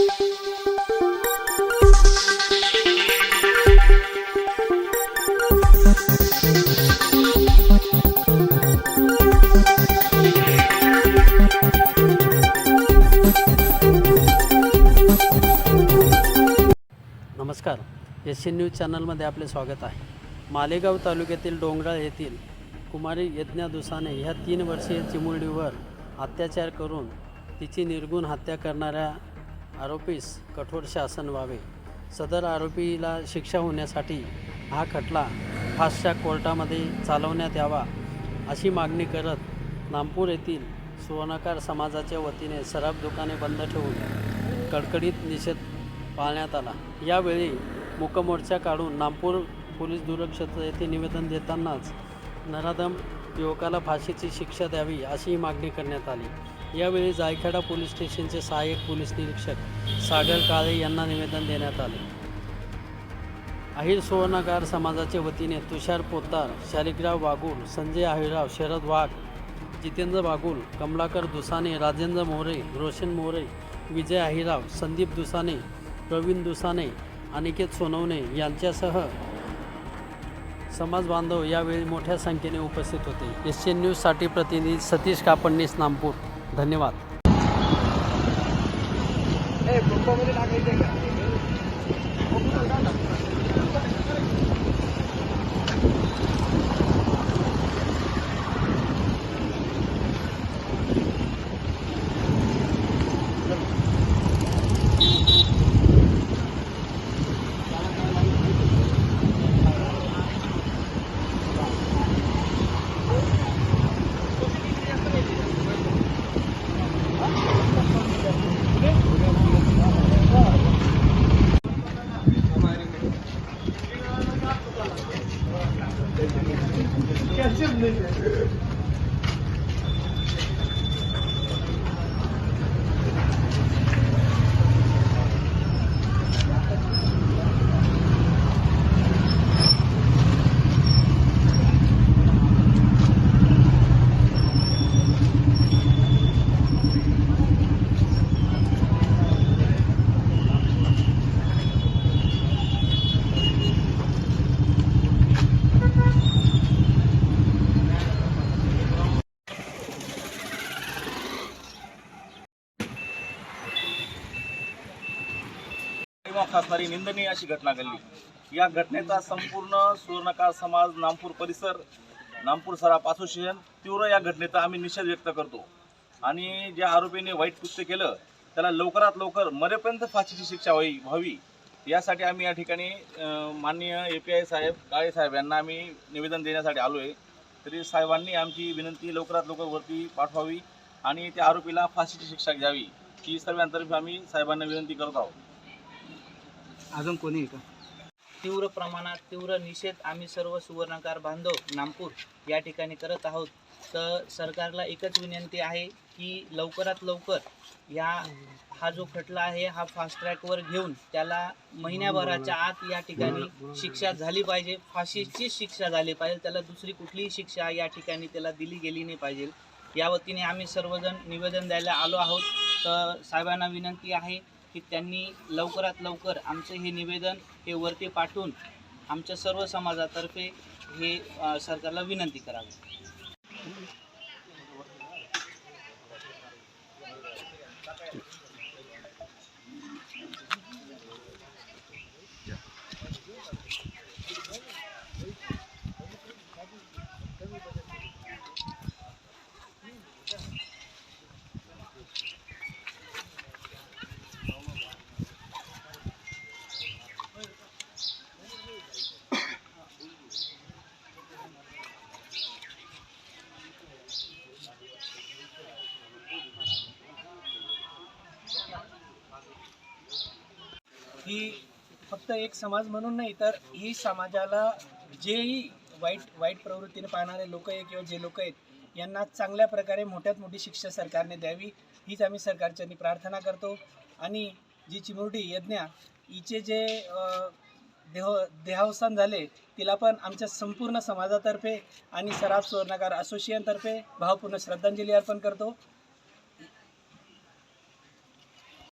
नमस्कार. S N news चॅनलमध्ये आपले स्वागत आहे. मालेगाव तालुक्यातील डोंगराळ येथील कुमारी यज्ञा दुसाने ह्या तीन वर्षीय चिमुरडीवर अत्याचार करून तिची निर्गुण हत्या करणाऱ्या आरोपीस कठोर शासन व्हावे. सदर आरोपीला शिक्षा होण्यासाठी हा खटला फास्टच्या कोर्टामध्ये चालवण्यात यावा अशी मागणी करत नामपूर येथील सुवर्णकार समाजाच्या वतीने सराफ दुकाने बंद ठेवून कडकडीत निषेध पाळण्यात आला. यावेळी मुकमोर्चा काढून नागपूर पोलीस दुर्क्षेत्र येथे निवेदन देतानाच नराधम युवकाला फाशीची शिक्षा द्यावी अशी मागणी करण्यात आली. यावेळी जायखेडा पोलीस स्टेशनचे सहाय्यक पोलीस निरीक्षक सागर काळे यांना निवेदन देण्यात आले. अहिर सुवर्णकार समाजाच्या वतीने तुषार पोतार शालिकराव वागुल संजय आहिराव शरद वाघ जितेंद्र बागुल कमलाकर दुसाने राजेंद्र मोरे रोशन मोरे विजय अहिराव संदीप दुसाने प्रवीण दुसाने अनिकेत सोनवणे यांच्यासह समाज बांधव यावेळी मोठ्या संख्येने उपस्थित होते. एस एन न्यूजसाठी प्रतिनिधी सतीश कापडणीस नामपूर. धन्यवाद. दिमाग असणारी निंदनीय अशी घटना घडली. या घटनेचा संपूर्ण सुवर्णकार समाज नामपूर परिसर नामपूर सराफ असोसिएशन तीव्र या घटनेचा आम्ही निषेध व्यक्त करतो. आणि ज्या आरोपीने वाईट कृत्य केलं त्याला लवकरात लवकर मरेपर्यंत फाशीची शिक्षा व्हावी व्हावी. यासाठी आम्ही या ठिकाणी माननीय ए पी आय साहेब काळे साहेब यांना आम्ही निवेदन देण्यासाठी आलो आहे तरी साहेबांनी आमची विनंती लवकरात लवकर वरती पाठवावी आणि त्या आरोपीला फाशीची शिक्षा घ्यावी. ही सर्वांतर्फे आम्ही साहेबांना विनंती करत आहोत. अजून कोणी आहे का? तीव्र प्रमाणात तीव्र निषेध आम्ही सर्व सुवर्णकार बांधव नागपूर या ठिकाणी करत आहोत. तर सरकारला एकच विनंती आहे की लवकरात लवकर या हा जो खटला आहे हा फास्ट ट्रॅकवर घेऊन त्याला महिन्याभराच्या आत या ठिकाणी शिक्षा झाली पाहिजे. फाशीचीच शिक्षा झाली पाहिजे. त्याला दुसरी कुठलीही शिक्षा या ठिकाणी त्याला दिली गेली नाही पाहिजे. या वतीने आम्ही सर्वजण निवेदन द्यायला आलो आहोत. तर साहेबांना विनंती आहे की त्यांनी लवकरात लवकर आमचं हे निवेदन हे वरती पाठवून आमच्या सर्व समाजातर्फे हे सरकारला विनंती करावी. ही फक्त एक समाज म्हणून नाही तर ही समाजाला जेही वाईट वाईट प्रवृत्तीने पाहणारे लोक आहे किंवा जे लोक आहेत यांना चांगल्या प्रकारे मोठ्यात मोठी शिक्षा सरकारने द्यावी हीच आम्ही सरकारच्यांनी प्रार्थना करतो. आणि जी चिमुरडी यज्ञा हिचे जे देह देहावसान झाले तिला पण आमच्या संपूर्ण समाजातर्फे आणि सराफ सुवर्णकार असोसिएशनतर्फे भावपूर्ण श्रद्धांजली अर्पण करतो.